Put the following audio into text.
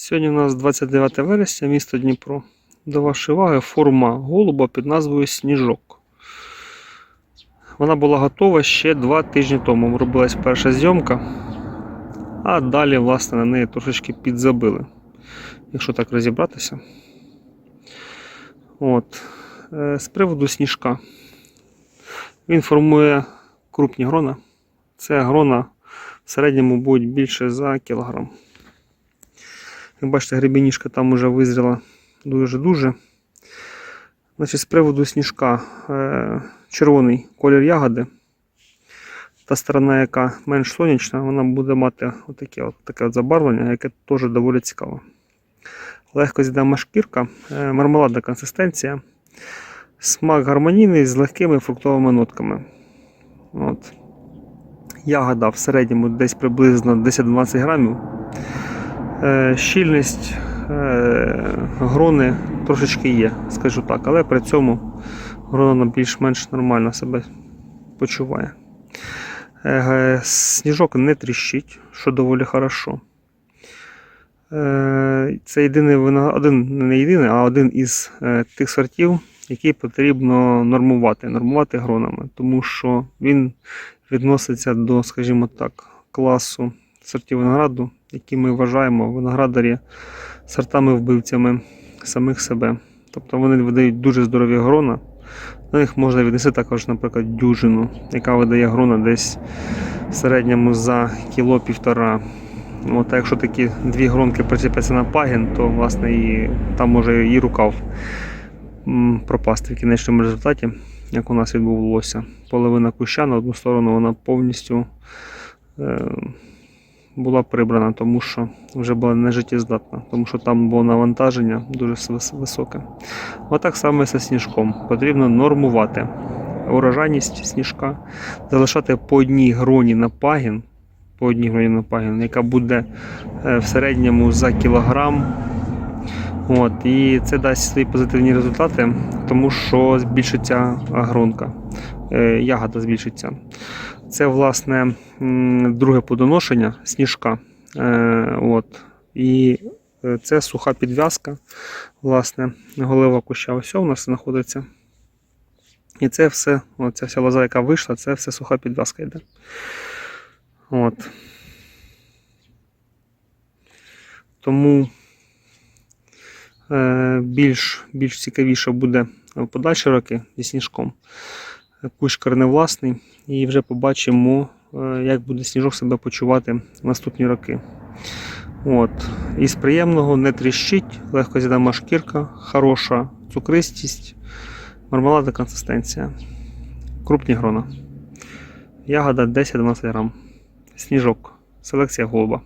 Сьогодні у нас 29 вересня, місто Дніпро. До вашої уваги форма голуба під назвою Сніжок. Вона була готова ще два тижні тому. Робилась перша зйомка, а далі, власне, на неї трошечки підзабили. Якщо так розібратися. От. Е, З приводу сніжка. Він формує крупні грона. Це грона в середньому будуть більше за кілограм. Як бачите, гребінішка там вже визріла дуже-дуже. Значить, з приводу сніжка е, червоний колір ягоди. Та сторона, яка менш сонячна, вона буде мати отаке, от, таке от забарвлення, яке теж доволі цікаве. Легко з'їдама шкірка, е, мармеладна консистенція, смак гармонійний з легкими фруктовими нотками. От. Ягода в середньому десь приблизно 10-12 грамів. Е, щільність е, грони трошечки є, скажу так, але при цьому грона більш-менш нормально себе почуває. Е, Сніжок не тріщить, що доволі хорошо. Це єдиний один, не єдиний, а один із тих сортів, який потрібно нормувати, нормувати гронами, тому що він відноситься до, скажімо так, класу сортів винограду, які ми вважаємо виноградарі сортами-вбивцями самих себе. Тобто вони видають дуже здорові грона. На них можна віднести також, наприклад, дюжину, яка видає грона десь в середньому за кіло півтора. От, а якщо такі дві гронки причепляться на пагін, то власне і, там може і рукав пропасти в кінечному результаті, як у нас відбулося. Половина куща на одну сторону вона повністю е, була прибрана, тому що вже була нежиттєздатна, тому що там було навантаження дуже вис- високе. Отак саме зі сніжком. Потрібно нормувати урожайність сніжка, залишати по одній гроні на пагін, по одній гроні на пагін, яка буде е, в середньому за кілограм. От, і це дасть свої позитивні результати, тому що збільшиться гронка, е, ягода збільшиться. Це, власне, друге плодоношення сніжка. Е, От. І е, це суха підв'язка. Власне, голова куща ось у нас знаходиться. І це все, оця вся лоза, яка вийшла, це все суха підв'язка йде. От. Тому е, більш, більш цікавіше буде в подальші роки зі сніжком. Кущ корневласний, і вже побачимо, е, як буде сніжок себе почувати в наступні роки. От. Із приємного не тріщить, легко з'їдама шкірка, хороша цукристість, мармеладна консистенція, крупні грона. Ягода 10-12 грам. Сніжок. Селекція голуба.